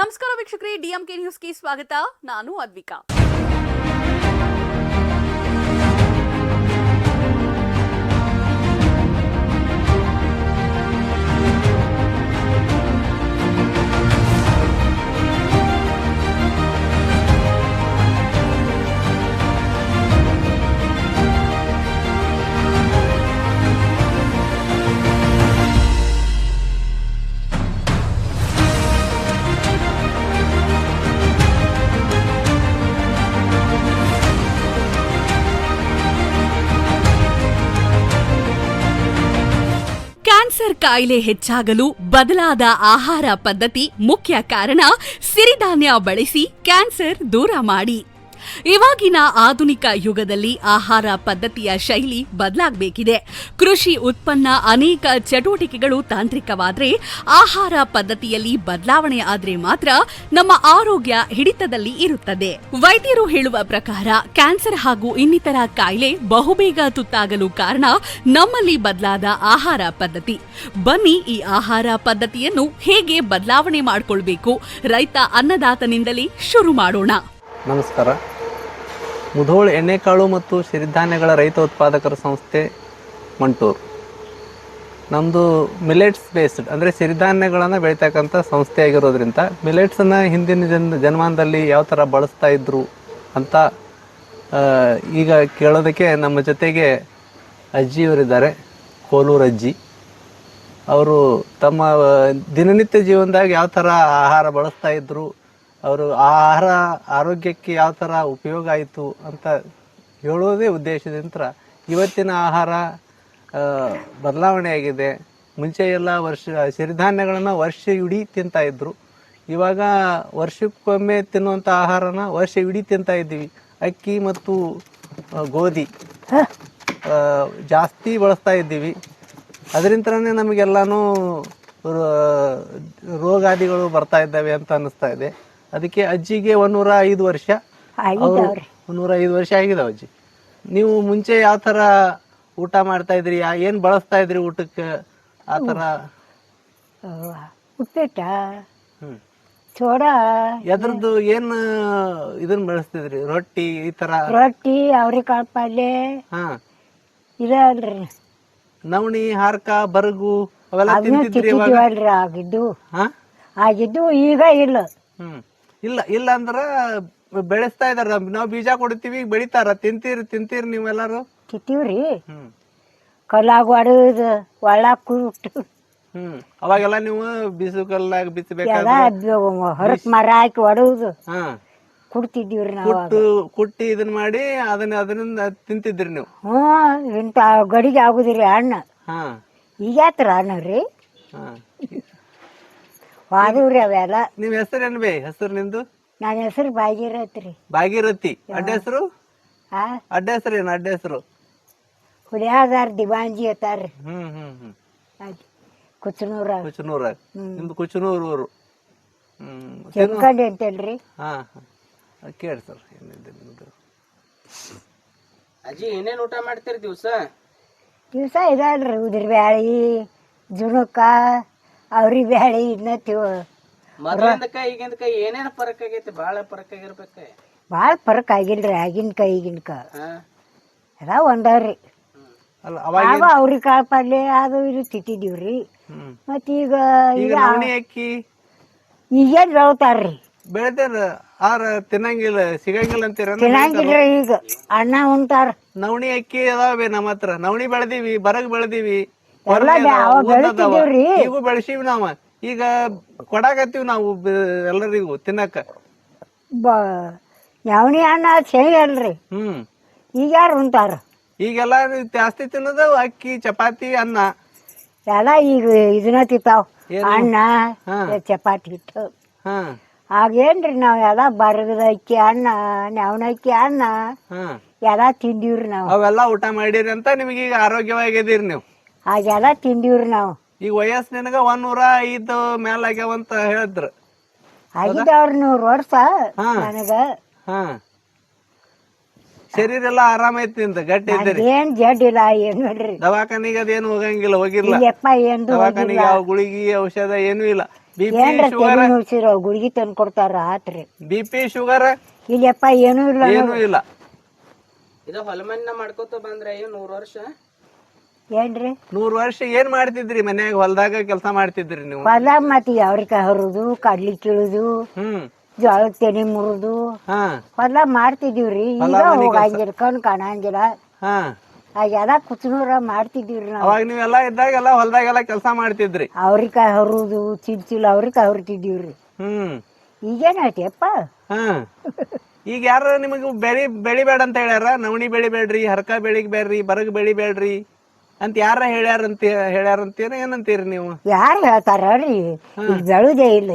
ನಮಸ್ಕಾರ ವೀಕ್ಷಕರೇ ಡಿಎಂಕೆ ನ್ಯೂಸ್ಗೆ ಸ್ವಾಗತ. ನಾನು ಅದ್ವಿಕಾ. ಕ್ಯಾನ್ಸರ್ ಕಾಯಿಲೆ ಹೆಚ್ಚಾಗಲು ಬದಲಾದ ಆಹಾರ ಪದ್ಧತಿ ಮುಖ್ಯ ಕಾರಣ ಸಿರಿಧಾನ್ಯ ಬಳಸಿ ಕ್ಯಾನ್ಸರ್ ದೂರ ಮಾಡಿ. ಇವಾಗಿನ ಆಧುನಿಕ ಯುಗದಲ್ಲಿ ಆಹಾರ ಪದ್ಧತಿಯ ಶೈಲಿ ಬದಲಾಗಬೇಕಿದೆ. ಕೃಷಿ ಉತ್ಪನ್ನ ಅನೇಕ ಚಟುವಟಿಕೆಗಳು ತಾಂತ್ರಿಕವಾದರೆ ಆಹಾರ ಪದ್ಧತಿಯಲ್ಲಿ ಬದಲಾವಣೆ ಆದ್ರೆ ಮಾತ್ರ ನಮ್ಮ ಆರೋಗ್ಯ ಹಿಡಿತದಲ್ಲಿ ಇರುತ್ತದೆ. ವೈದ್ಯರು ಹೇಳುವ ಪ್ರಕಾರ ಕ್ಯಾನ್ಸರ್ ಹಾಗೂ ಇನ್ನಿತರ ಕಾಯಿಲೆ ಬಹುಬೇಗ ತುತ್ತಾಗಲು ಕಾರಣ ನಮ್ಮಲ್ಲಿ ಬದಲಾದ ಆಹಾರ ಪದ್ಧತಿ. ಬನ್ನಿ ಈ ಆಹಾರ ಪದ್ಧತಿಯನ್ನು ಹೇಗೆ ಬದಲಾವಣೆ ಮಾಡಿಕೊಳ್ಬೇಕು ರೈತ ಅನ್ನದಾತನಿಂದಲೇ ಶುರು ಮಾಡೋಣ. ನಮಸ್ಕಾರ. ಮುಧೋಳ್ ಎಣ್ಣೆಕಾಳು ಮತ್ತು ಸಿರಿಧಾನ್ಯಗಳ ರೈತ ಉತ್ಪಾದಕರ ಸಂಸ್ಥೆ ಮಂಟೂರು. ನಮ್ಮದು ಮಿಲೆಟ್ಸ್ ಬೇಸ್ಡ್, ಅಂದರೆ ಸಿರಿಧಾನ್ಯಗಳನ್ನು ಬೆಳೀತಕ್ಕಂಥ ಸಂಸ್ಥೆ ಆಗಿರೋದ್ರಿಂದ ಮಿಲೆಟ್ಸನ್ನು ಹಿಂದಿನ ಜನ, ಜನ್ಮಾನದಲ್ಲಿ ಯಾವ ಥರ ಬಳಸ್ತಾ ಇದ್ರು ಅಂತ ಈಗ ಕೇಳೋದಕ್ಕೆ ನಮ್ಮ ಜೊತೆಗೆ ಅಜ್ಜಿಯವರಿದ್ದಾರೆ, ಕೋಲೂರು ಅಜ್ಜಿ. ಅವರು ತಮ್ಮ ದಿನನಿತ್ಯ ಜೀವನದಾಗ ಯಾವ ಥರ ಆಹಾರ ಬಳಸ್ತಾ ಇದ್ರು ಅವರು ಆಹಾರ ಆರೋಗ್ಯಕ್ಕೆ ಯಾವ ಥರ ಉಪಯೋಗ ಆಯಿತು ಅಂತ ಹೇಳೋದೇ ಉದ್ದೇಶದಿಂದ ಇವತ್ತಿನ ಆಹಾರ ಬದಲಾವಣೆಯಾಗಿದೆ ಮುಂಚೆ ಎಲ್ಲ ವರ್ಷ ಸಿರಿಧಾನ್ಯಗಳನ್ನು ವರ್ಷ ಇಡೀ ತಿಂತಾ ಇದ್ರು. ಇವಾಗ ವರ್ಷಕ್ಕೊಮ್ಮೆ ತಿನ್ನುವಂಥ ಆಹಾರನ ವರ್ಷ ಇಡೀ ತಿಂತಾ ಇದ್ದೀವಿ. ಅಕ್ಕಿ ಮತ್ತು ಗೋಧಿ ಜಾಸ್ತಿ ಬಳಸ್ತಾ ಇದ್ದೀವಿ. ಅದರಿಂದನೇ ನಮಗೆಲ್ಲಾನು ರೋಗಾದಿಗಳು ಬರ್ತಾ ಇದ್ದಾವೆ ಅಂತ ಅನ್ನಿಸ್ತಾ ಇದೆ. ಅದಕ್ಕೆ ಅಜ್ಜಿಗೆ ಒಂದೂರ ಐದು ವರ್ಷ ಅವರು ಒಂದೂರ ಐದು ವರ್ಷ ಆಗಿದಾವ ಅಜ್ಜಿ. ನೀವು ಮುಂಚೆ ಯಾವ ತರ ಊಟ ಮಾಡ್ತಾ ಇದ್ರಿ? ಯಾ- ಏನ್ ಬಳಸ್ತಾ ಇದ್ರಿ ಊಟಕ್ಕೆ? ಆ ತರ ಉಪ್ಪಿಟ್ಟ ಹ್ಮ್. ಸೋಡಾ. ಎದ್ರದ್ದು ಏನ್ ಇದನ್ನ ಬಳಸ್ತಿದ್ರಿ? ರೊಟ್ಟಿ ಈ ತರ ರೊಟ್ಟಿ ಅವ್ರಿಕಾಳು ಪಲ್ಯ. ಹಾ. ಇದಲ್ರಿ ನವಣಿ ಹಾರ್ಕ ಬರಗು ಅವೆಲ್ಲ ಅದನ್ನ ತಿಂತಿದ್ರಿ ಇವಾಗ? ತಿಂತಿದ್ವಲ್ರಿ ಆಗಿದ್ದು. ಹಾ? ಆಗಿದ್ದು ಈಗ ಇಲ್ಲ. ಹ್ಮ್. ಇಲ್ಲ ಇಲ್ಲ ಅಂದ್ರ ಬೆಳೆಸ್ತಾ ಇದಾರ. ನಾವ್ ಬೀಜ ಕೊಡ್ತೀವಿ ಬೆಳಿತಾರ. ತಿಂತೀರಿ ತಿಂತೀರಿ ನೀವೆಲ್ಲಾರು? ತಿಂತೀವ್ರಿ. ಹ್ಮ್. ಕಲ್ಲಾಗ ಹೊಡೆದು ಒಳ್ಳಾಗ ಕುಟ್ಟು ಹ್ಮ್. ಅವಾಗೆಲ್ಲ ನೀವು ಬಿಸು ಕಲ್ಲಾಗ ಎಲ್ಲ ಬಿಸಬೇಕಾದ್ರೆ ಹೊರಕ್ ಮರ ಹಾಕಿ ಹೊಡೆದು ಹಾ. ಕುಡ್ತಿದ್ದೀವ್ರಿ ನಾವು ಕುಟ್ಟು ಕುಟ್ಟಿ ಇದನ್ ಮಾಡಿ ಅದನ್ನ ಅದರಿಂದ ತಿಂತಿದ್ರಿ ನೀವು? ಹ್ಞೂ ಇಂಥ ಗಡಿಗೆ ಆಗುದಿರಿ ಅಣ್ಣ. ಹಾ. ಈಗ ಅಣ್ಣ ರೀ? ಹಾ. ವಾದವ್ರಿ ಅವೆಲ್ಲ. ನಿಮ್ ಹೆಸರೇನ್ ಬೇ? ಹೆಸರು ನಿಂದು ನನ್ನ ಹೆಸರು ಬಾಗಿರತ್ರಿ ಭಾಗೀರಥಿ. ಅಡ್ಡ ಹೆಸರು? ಆ ಅಡ್ಡ ಹೆಸರು ಏನು? ಅಡ್ಡ ಹೆಸರು? ಹುಲಿಯಾದಾರ ದಿವಾಂಜಿ ಅತ್ತಾರ್ರಿ ಹ್ಮ್ ಹ್ಮ್ ಹ್ಮ್. ಅದು ಕುಚನೂರ ಕುಚನೂರ ನಿಮ್ದು ಕುಚನೂರು ಊರು. ಹ್ಮ್. ಜಮಖಂಡಿ ಅಂತೇಳ್ರಿ. ಹಾ ಹಾ. ಕೇಳಿ ಸರ್ ಏನಿದೆ ನಿಮ್ದು? ಅಜ್ಜಿ ಏನೇನ್ ಊಟ ಮಾಡ್ತೀರಿ ದಿವ್ಸ? ದಿವಸ ಇದಲ್ರಿ ಉದ್ರಿ ಬ್ಯಾಳಿ ಜುಣುಕ ಅವ್ರಿ ಬ್ಯಾಳಿ ಇದನ್ನ ತಿವ್ ಮೊದಲಿಂದಕ ಈಗಿಂದಕ ಏನೇನ್ ಫರಕ್ ಆಗೈತಿ? ಬಾಳ ಫರಕ್ ಆಗಿರ್ಬೇಕ. ಭಾಳ ಫರಕ್ ಆಗಿಲ್ರಿ ಆಗಿನ ಕೈ ಈಗಿನ ಕೈ. ಹಾ. ಎಲ್ಲ ಒಂದವ್ರಿ. ಅಲ್ಲ ಅವಾಗ ಆಗ ಅವ್ರಿ ಕಾಳು ಪಲ್ಯ ಅದು ಇದು ತಿಟ್ಟಿದೀವ್ರಿ. ಹ್ಮ್. ಮತ್ ಈಗ ಈಗ ನವಣಿ ಅಕ್ಕಿ? ಈಗೇನ್ ಬೆಳತಾರ್ರಿ. ಬೆಳೆದಾರ ಆರ ತಿನ್ನಂಗಿಲ್ಲ ಸಿಗಂಗಿಲ್ಲ ಅಂತೀರ? ತಿನ್ನಂಗಿಲ್ರಿ ಈಗ. ಅಣ್ಣ ಉಂಟಾರ ನವಣಿ ಅಕ್ಕಿ ಅದಾವೆ ನಮ್ಮ ಹತ್ರ. ನವಣಿ ಬೆಳೆದಿವಿ ಬರಗ್ ಬೆಳೆದಿವಿ. ಈಗೂ ಬೆಳೆಸಿವಿ ನಾವ. ಈಗ ಕೊಡಾಕತ್ತೀವಿ ನಾವು ಎಲ್ಲರಿಗೂ ತಿನ್ನಕ. ಯಾವನಿ ಅಣ್ಣ ಅನ್ನ ಸೇರಿ ಅಲ್ರಿ? ಹ್ಮ್. ಈಗ ಯಾರು ಉಂಟಾರ? ಈಗೆಲ್ಲ ಜಾಸ್ತಿ ತಿನ್ನೋದು ಅಕ್ಕಿ ಚಪಾತಿ ಅನ್ನ. ಎಲ್ಲ ಈಗ ಇದನ್ನ ತಿಂತಾವ್? ಅನ್ನ. ಚಪಾತಿ ಇಟ್ಟು ಆಗೇನ್ರಿ ನಾವ್ ಎಲ್ಲ ಬರಗದ ಅಕ್ಕಿ ಅನ್ನ ನವನ ಅಕ್ಕಿ ಅನ್ನ ಎಲ್ಲ ತಿಂದಿವ್ರಿ ನಾವು. ಅವೆಲ್ಲ ಊಟ ಮಾಡಿರಿ ಅಂತ ನಿಮಗೆ ಈಗ ಆರೋಗ್ಯವಾಗಿದ್ದೀರಿ ನೀವು. ಆಗೆಲ್ಲ ತಿಂದಿವ್ರಿ ನಾವು. ಈಗ ವಯಸ್ಸು ನಿನಗ ಒಂದ್ ನೂರ ಐದು ಮೇಲ್ ಆಗ್ಯಾವಂತ ಹೇಳಿದ್ರ. ಆಗಿದ್ದಾವ್ರಿ ನೂರು ವರ್ಷ ಹಾ. ನನಗ. ಹಾ. ಶರೀರ ಎಲ್ಲ ಆರಾಮ ಐತಿ ಅಂತ ಗಟ್ಟಿ ಇದ್ದೀರಿ? ಏನ್ ಜಡ್ ಇಲ್ಲ ಏನ್ ನೋಡ್ರಿ. ದವಾಖಾನಿಗೆ ಅದೇನು ಹೋಗಂಗಿಲ್ಲ ಹೋಗಿಲ್ಲ. ಇಲ್ಲಪ್ಪ ಏನು ದವಾಖಾನಿಗೆ ಯಾವ ಗುಳಿಗಿ ಔಷಧ ಏನೂ ಇಲ್ಲ. ಬಿ ಪಿ ಏನ್ರ ಶುಗರ್ ತೆಲಿ ಗುಳಿಗೆ ತಂದು ಕೊಡ್ತಾರ ಆತ್ರಿ. ಬಿ ಪಿ ಶುಗರ್ ಇಲ್ಲಪ್ಪ ಏನೂ ಇಲ್ಲ ಏನೂ ಇಲ್ಲ. ಇದು ಹೊಲಮನ್ನ ಮಾಡ್ಕೋತ ಬಂದ್ರೆ ಏನ್ ನೂರ್ ವರ್ಷ. ಏನ್ರಿ? ನೂರ್ ವರ್ಷ ಏನ್ ಮಾಡ್ತಿದ್ರಿ ಮನ್ಯಾಗ? ಹೊಲದಾಗ ಕೆಲಸ ಮಾಡ್ತಿದ್ರಿ ನೀವು? ಹೊಲ ಮತ್ತೆ ಯಾವ್ರಿಕ ಹರಿದು ಕಡ್ಲಿ ಕೀಳುದು ಹ್ಮ್. ಜೋಳದ ತೆನೆ ಮುರಿದು. ಹಾ. ಹೊಲ ಮಾಡ್ತಿದೀವ್ರಿ ಈಗ ಹೋಗಂಗಿಲ್ಲ ಕಣ್ ಕಾಣಂಗಿಲ್ಲ. ಹಾ. ಆಗೆಲ್ಲ ಕುಚನೂರ ಮಾಡ್ತಿದೀವ್ರಿ ನಾವು. ಅವಾಗ ನೀವೆಲ್ಲ ಇದ್ದಾಗೆಲ್ಲ ಹೊಲದಾಗೆಲ್ಲ ಕೆಲಸ ಮಾಡ್ತಿದ್ರಿ? ಅವ್ರಿಕ ಹರುದು ಚಿಲ್ ಚಿಲ್ ಅವ್ರಿಕಾಯಿ ಹರಿತಿದೀವ್ರಿ ಹ್ಮ್. ಈಗೇನಾಯ್ತಿಯಪ್ಪ ಹಾ. ಈಗ ಯಾರು ನಿಮಗೆ ಬೆಳಿ ಬೆಳಿಬೇಡ ಅಂತ ಹೇಳ್ಯಾರ? ನವಣಿ ಬೆಳಿಬೇಡ್ರಿ ಹರ್ಕ ಬೆಳಿಗ್ ಬೇಡ್ರಿ ಬರಗ್ ಬೆಳಿಬೇಡ್ರಿ ಅಂತ ಯಾರ ಹೇಳ್ಯಾರಂತ ಹೇಳ್ಯಾರಂತೀರ ಏನಂತೀರಿ ನೀವು? ಯಾರು ಹೇಳ್ತಾರ ರೀ ಈಗ ಜಳುದೇ ಇಲ್ಲ.